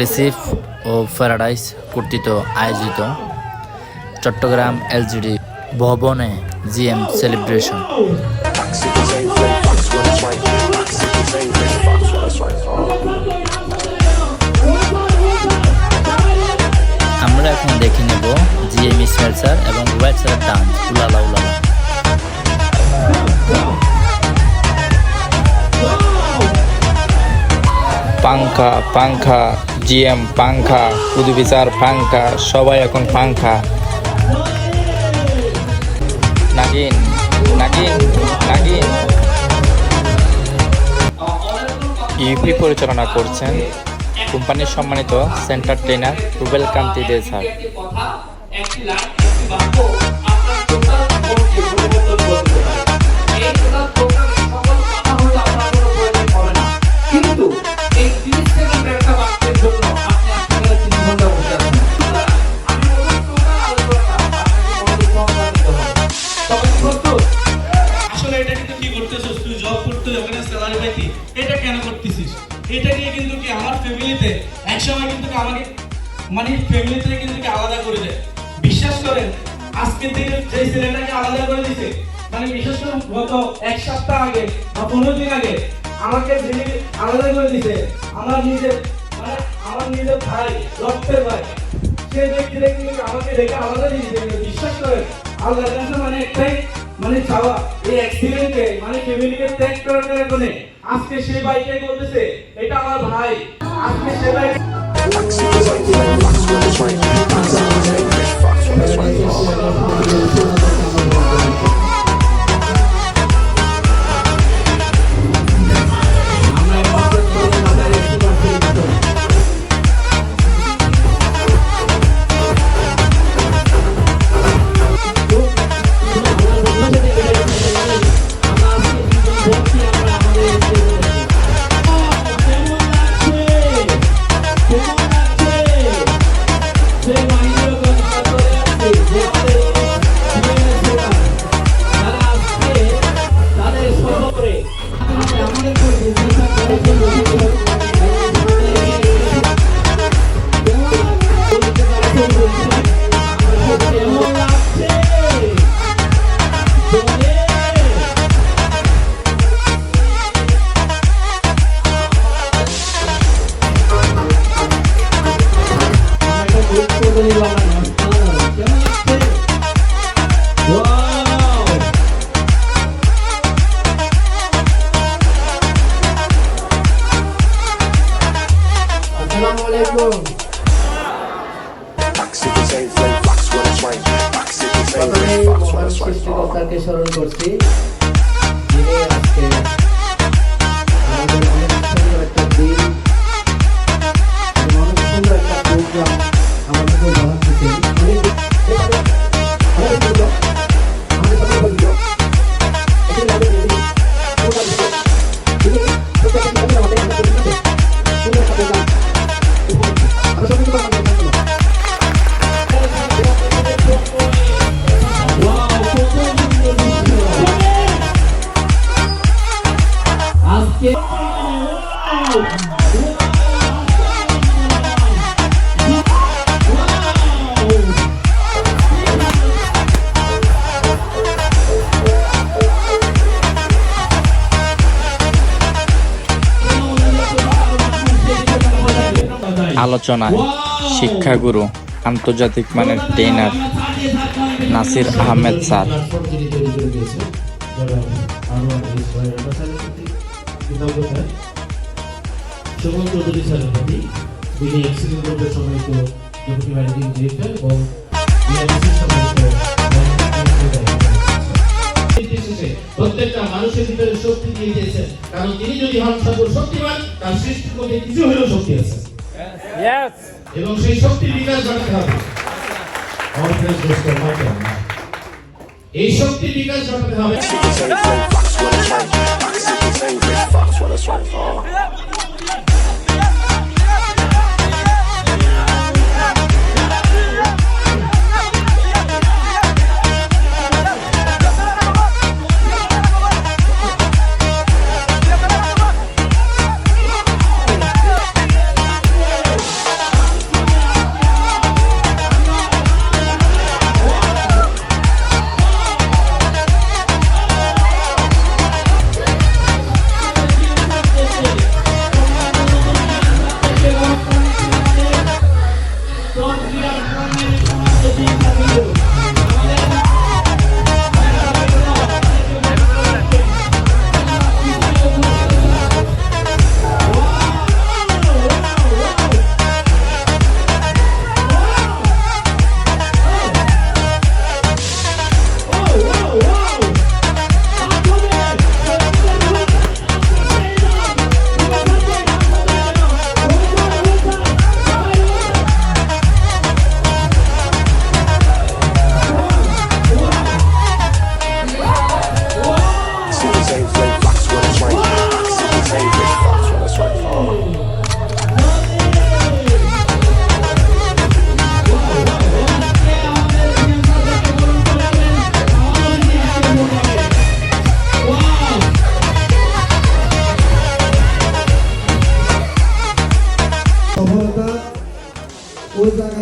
Receive ও paradise কর্তৃক আয়োজিত Chittagong LGD ভবনে জিএম সেলিব্রেশন. আমরা এখন দেখে নেব জিএম ইসমাইল স্যার এবং রুবাইট স্যারের ডান্স উলালা উলালা পাংখা পাংখা জিএম, পাংখা পুদুবিচার পাংখা সবাই এখন পাংখা নাগিন নাগিন নাগিন। ইউপি পরিচালনা করছেন কোম্পানির সম্মানিত সেন্টার ট্রেনার রুবেল কান্তি দে কেন করতেছিস এটা নিয়ে কিন্তু কি আমার ফ্যামিলিতে একসময় কিন্তু আমাকে মানে ফ্যামিলি থেকে কিন্তু কি আলাদা করে দেয়। বিশ্বাস করেন আজকে থেকে যে ছেলেটাকে আলাদা করে দিছে মানে বিশেষ করে গত এক সপ্তাহ আগে বা পনেরো দিন আগে আমাকে যিনি আলাদা করে দিছে, আমার নিজের মানে আমার নিজের ভাই রক্তের ভাই, সে ব্যক্তিটা কিন্তু আমাকে রেখে আলাদা দিয়ে দিতে বিশ্বাস করেন কাছে মানে একটাই মানে চাওয়া, এই অ্যাক্সিডেন্টে মানে ফ্যামিলিকে ত্যাগ করার কারণে আজকে সেই বাইকটাই বলতেছে এটা আমার ভাই আজকে সে বাইক. প্রথমেই মহান. সৃষ্টিকর্তাকে স্মরণ করছি আলোচনায় শিক্ষাগুরু, আন্তর্জাতিক মানের ট্রেনার নাসির আহমেদ স্যার। প্রত্যেকটা মানুষের ভিতরে শক্তি দিয়ে দিয়েছেন। কারণ তিনি যদি হন সকল শক্তিমান তার সৃষ্টির মধ্যে কিছু হলেও শক্তি আছে। এবং সেই শক্তির বিকাশ ঘটাতে হবে. এই শক্তির বিকাশ ঘটাতে হবে।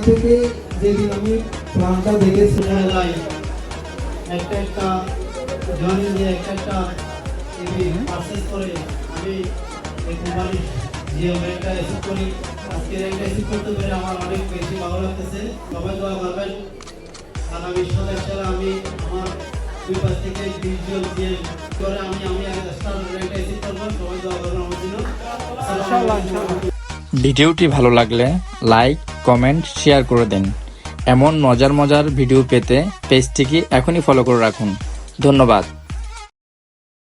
থেকে যেদিন আমি প্ল্যানটা দেখেছি লাই একটা একটা জয়েন দিয়ে একটা একটা পারচেস করে আমি এই কোম্পানির যে র্যাঙ্কটা অ্যাচিভ করি। আজকে র্যাঙ্কটা অ্যাচিভ করতে পেরে আমার অনেক বেশি ভালো লাগতেছে। সবাই দোয়া করবেন। আগামী সদস্যরা আমি আমার দুই পাশ থেকে ভিজুয়াল দিয়ে করে আমি আমি র্যাঙ্কটা অ্যাচিভ করব। সবাই দোয়া করবেন আমার জন্য। ভিডিওটি ভালো লাগলে লাইক, কমেন্ট, শেয়ার করে দিন। এমন মজার মজার ভিডিও পেতে পেজটিকে এখনই ফলো করে রাখুন। ধন্যবাদ।